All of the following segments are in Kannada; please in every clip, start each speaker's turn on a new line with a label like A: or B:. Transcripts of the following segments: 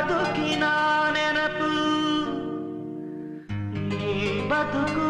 A: బతుకినా నెనపు. నీ బతుకు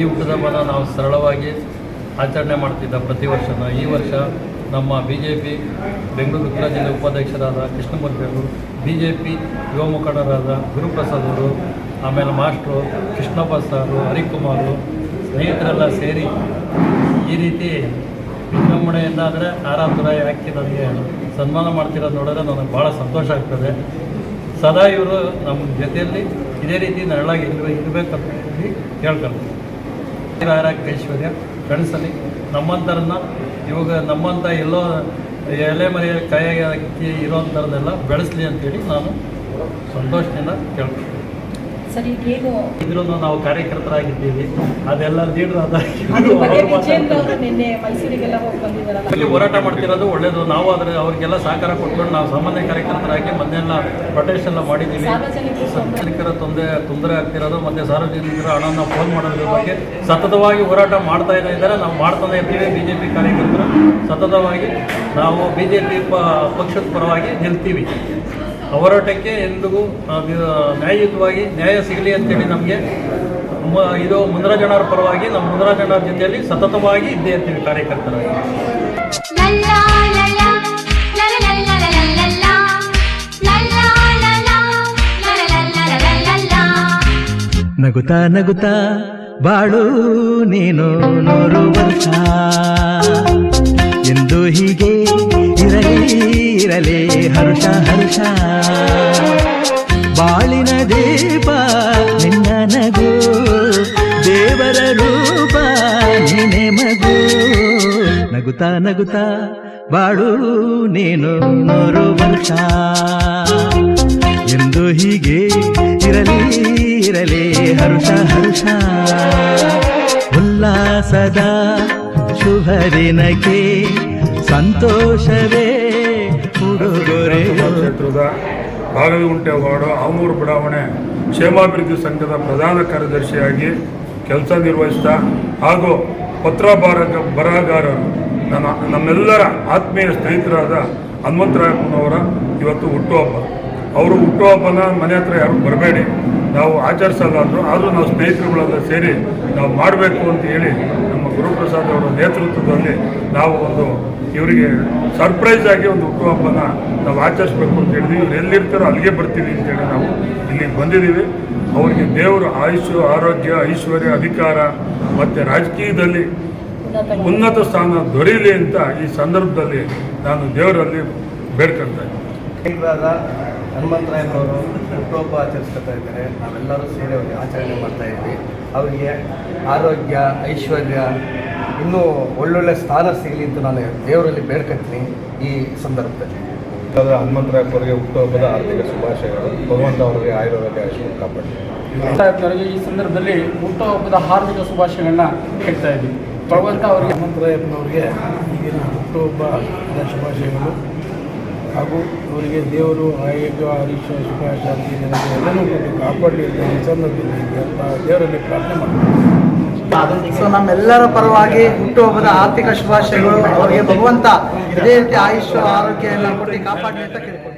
B: ಈ ಹುಟ್ಟುಹಬ್ಬನ ನಾವು ಸರಳವಾಗಿ ಆಚರಣೆ ಮಾಡ್ತಿದ್ದ ಪ್ರತಿ ವರ್ಷನ. ಈ ವರ್ಷ ನಮ್ಮ ಬಿ ಜೆ ಪಿ ಬೆಂಗಳೂರು ಉತ್ತರ ಜಿಲ್ಲೆ ಉಪಾಧ್ಯಕ್ಷರಾದ ಕೃಷ್ಣಮೂರ್ತಿ ಅವರು ಬಿ ಜೆ ಪಿ ಯುವ ಮುಖಂಡರಾದ ಗುರುಪ್ರಸಾದ್ ಅವರು, ಆಮೇಲೆ ಮಾಸ್ಟ್ರು ಕೃಷ್ಣಪ್ಪ ಸಾರು ಹರಿಕುಮಾರು ಸ್ನೇಹಿತರೆಲ್ಲ ಸೇರಿ ಈ ರೀತಿ ವಿಜೃಂಭಣೆಯಿಂದ ಅಂದರೆ ಆರಾಧುರ ಯಾಕೆ ನನಗೆ ಸನ್ಮಾನ ಮಾಡ್ತಿರೋದು ನೋಡಿದ್ರೆ ನನಗೆ ಭಾಳ ಸಂತೋಷ ಆಗ್ತದೆ. ಸದಾ ಇವರು ನಮ್ಮ ಜೊತೆಯಲ್ಲಿ ಇದೇ ರೀತಿ ನರಳಾಗಿ ಇರಬೇಕು ಅಂತ ಹೇಳಿ ಐಶ್ವರ್ಯ ಕಳಿಸಲಿ ನಮ್ಮಂಥರನ್ನ ಇವಾಗ ನಮ್ಮಂಥ ಎಲ್ಲೋ ಎಲೆ ಮರೆಯ ಕೈ ಹಾಕಿ ಇರೋಂಥರನ್ನೆಲ್ಲ ಬೆಳೆಸಲಿ ಅಂತೇಳಿ ನಾನು ಸಂತೋಷದಿಂದ ಕೇಳ್ತೀನಿ
C: ಸರಿ
B: ಇದ್ರೂ ನಾವು ಕಾರ್ಯಕರ್ತರಾಗಿದ್ದೀವಿ. ಅದೆಲ್ಲ ಲೀಡರ್
C: ನಿನ್ನೆ ಮೈಸೂರಿಗೆಲ್ಲ ಹೋಗಿ ಬಂದಿದ್ದಾರಲ್ಲ.
B: ಇಲ್ಲಿ ಹೋರಾಟ ಮಾಡ್ತಿರೋದು ಒಳ್ಳೇದು. ನಾವು ಆದ್ರೆ ಅವ್ರಿಗೆಲ್ಲ ಸಹಕಾರ ಕೊಟ್ಕೊಂಡು ನಾವು ಸಾಮಾನ್ಯ ಕಾರ್ಯಕರ್ತರಾಗಿ ಮೊನ್ನೆಲ್ಲ ಪ್ರೊಟೆಸ್ಟ್ ಎಲ್ಲ ಮಾಡಿದ್ದೀವಿ.
C: ಸಾರ್ವಜನಿಕರು
B: ತೊಂದರೆ. ತೊಂದರೆ ಆಗ್ತಿರೋದು ಮತ್ತೆ ಸಾರ್ವಜನಿಕರ ಹಣವನ್ನು ಫೋನ್ ಮಾಡೋದ್ರ ಬಗ್ಗೆ ಸತತವಾಗಿ ಹೋರಾಟ ಮಾಡ್ತಾ ಇದ್ದಾರೆ. ನಾವು ಮಾಡ್ತಾನೆ ಇರ್ತೀವಿ ಬಿ ಜೆ ಪಿ ಕಾರ್ಯಕರ್ತರು. ಸತತವಾಗಿ ನಾವು ಬಿ ಜೆ ಪಿ ಪಕ್ಷದ ಪರವಾಗಿ ನಿಲ್ತೀವಿ. ಹೋರಾಟಕ್ಕೆ ಎಂದಿಗೂ ನ್ಯಾಯಯುತವಾಗಿ ನ್ಯಾಯ ಸಿಗಲಿ ಅಂತೇಳಿ ನಮಗೆ ಇದು ಜನರ ಪರವಾಗಿ ನಮ್ಮ ಮುನರಾಜಣ್ಣವ್ರ ಜೊತೆಯಲ್ಲಿ ಸತತವಾಗಿ ಇದ್ದೇ ಅಂತೇಳಿ ಕಾರ್ಯಕರ್ತರಾಗಿ
D: ನಗುತಾ ನಗುತಾ ಬಾಳು ನೀನು ವರ್ಷ ಎಂದು ಹೀಗೆ ಇರಲಿ. ಇರಲಿ, ಹರುಷ ಹರುಷ. ಬಾಳಿನ ದೀಪ ನಿನ್ನ ನಗು, ದೇವರ ರೂಪ ನೀನೆ ಮಗು. ನಗುತ್ತಾ ನಗುತ್ತಾ, ಬಾಳು ನೀನು ನೂರು ವರ್ಷ. ಎಂದು ಹೀಗೆ ಇರಲಿ ಇರಲಿ, ಹರುಷ ಹರುಷ. ಉಲ್ಲಾಸದ ಶುಭ ದಿನಕ್ಕೆ ಸಂತೋಷವೇ
E: ಕ್ಷೇತ್ರದ ಬಾಗಲಗುಂಟೆ ವಾರ್ಡು ಆಮೂರು ಬಡಾವಣೆ ಕ್ಷೇಮಾಭಿವೃದ್ಧಿ ಸಂಘದ ಪ್ರಧಾನ ಕಾರ್ಯದರ್ಶಿಯಾಗಿ ಕೆಲಸ ನಿರ್ವಹಿಸ್ತಾ ಹಾಗೂ ಪತ್ರ ಬರಹ ಬರಹಗಾರರು, ನನ್ನ, ನಮ್ಮೆಲ್ಲರ ಆತ್ಮೀಯ ಸ್ನೇಹಿತರಾದ ಹನುಮಂತರಾಯಪ್ಪನವರ ಇವತ್ತು ಹುಟ್ಟುಹಬ್ಬ ಅವರು ಹುಟ್ಟುಹಬ್ಬನ ಮನೆ ಹತ್ರ ಯಾರು ಬರಬೇಡಿ. ನಾವು ಆಚರಿಸಲ್ಲ ಅಂದರು, ಆದರೂ ನಾವು ಸ್ನೇಹಿತರುಗಳೆಲ್ಲ ಸೇರಿ ನಾವು ಮಾಡಬೇಕು ಅಂತ ಹೇಳಿ ಗುರುಪ್ರಸಾದ್ ಅವರ ನೇತೃತ್ವದಲ್ಲಿ ನಾವು ಒಂದು ಇವರಿಗೆ ಸರ್ಪ್ರೈಸ್ ಆಗಿ ಒಂದು ಹುಟ್ಟುಹಬ್ಬನ ನಾವು ಆಚರಿಸ್ಬೇಕು ಅಂತ ಹೇಳಿದ್ವಿ. ಇವ್ರು ಎಲ್ಲಿರ್ತಾರೋ ಅಲ್ಲಿಗೆ ಬರ್ತೀವಿ ಅಂತೇಳಿ ನಾವು ಇಲ್ಲಿಗೆ ಬಂದಿದ್ದೀವಿ. ಅವರಿಗೆ ದೇವರು ಆಯುಷು, ಆರೋಗ್ಯ, ಐಶ್ವರ್ಯ, ಅಧಿಕಾರ ಮತ್ತು ರಾಜಕೀಯದಲ್ಲಿ
C: ಉನ್ನತ
E: ಸ್ಥಾನ ದೊರೆಯಲಿ ಅಂತ ಈ ಸಂದರ್ಭದಲ್ಲಿ ನಾನು ದೇವರಲ್ಲಿ ಬೇಡ್ಕೊಳ್ತಾ ಇದ್ದೀನಿ.
F: ಹನುಮಂತರಾಯನವರು ಹುಟ್ಟುಹಬ್ಬ ಆಚರಿಸ್ಕೊತಾ ಇದ್ದಾರೆ. ನಾವೆಲ್ಲರೂ ಸೇರಿ ಅವರಿಗೆ ಆಚರಣೆ ಮಾಡ್ತಾ ಇದ್ವಿ. ಅವರಿಗೆ ಆರೋಗ್ಯ ಐಶ್ವರ್ಯ ಇನ್ನೂ ಒಳ್ಳೊಳ್ಳೆ ಸ್ಥಾನ ಸಿಗಲಿ ಅಂತ ನಾನು ದೇವರಲ್ಲಿ ಬೇಡ್ಕೊತೀನಿ ಈ ಸಂದರ್ಭದಲ್ಲಿ.
G: ಹನುಮಂತರಾಯಪ್ಪರಿಗೆ ಹುಟ್ಟುಹಬ್ಬದ ಆರ್ಥಿಕ ಶುಭಾಶಯಗಳು. ಭಗವಂತ ಅವರಿಗೆ ಆಯುರ್ವೇದ ಆಯುಷ್ಯ ಕಾಪಾಡಿ.
H: ಈ ಸಂದರ್ಭದಲ್ಲಿ ಹುಟ್ಟುಹಬ್ಬದ ಹಾರ್ದಿಕ ಶುಭಾಶಯಗಳನ್ನ ಹೇಳ್ತಾ ಇದ್ದೀವಿ ಭಗವಂತ ಅವರಿಗೆ
F: ಹನುಮಂತರಾಯಪ್ಪನವರಿಗೆ ಈಗಿನ ಹುಟ್ಟುಹಬ್ಬದ ಶುಭಾಶಯಗಳು. ಹಾಗೂ ಅವರಿಗೆ ದೇವರು ಆರೋಗ್ಯ ಹರೀಶ ಸುಖ ಶಾಂತಿ ಎಲ್ಲನೂ ಕೊಟ್ಟು ಕಾಪಾಡಲಿ ಅಂತ ದೇವರಲ್ಲಿ ಪ್ರಾರ್ಥನೆ ಮಾಡ್ತೀವಿ.
I: ಸೊ ನಮ್ಮೆಲ್ಲರ ಪರವಾಗಿ ಹುಟ್ಟುಹಬ್ಬದ ಆರ್ಥಿಕ ಶುಭಾಶಯಗಳು. ಅವರಿಗೆ ಭಗವಂತ ಇದೇ ರೀತಿ ಆಯುಷ್ಯ ಆರೋಗ್ಯ ಎಲ್ಲ ಕೊಟ್ಟು ಕಾಪಾಡಲಿ ಅಂತ ಕೇಳ್ಕೊಳ್ತೀನಿ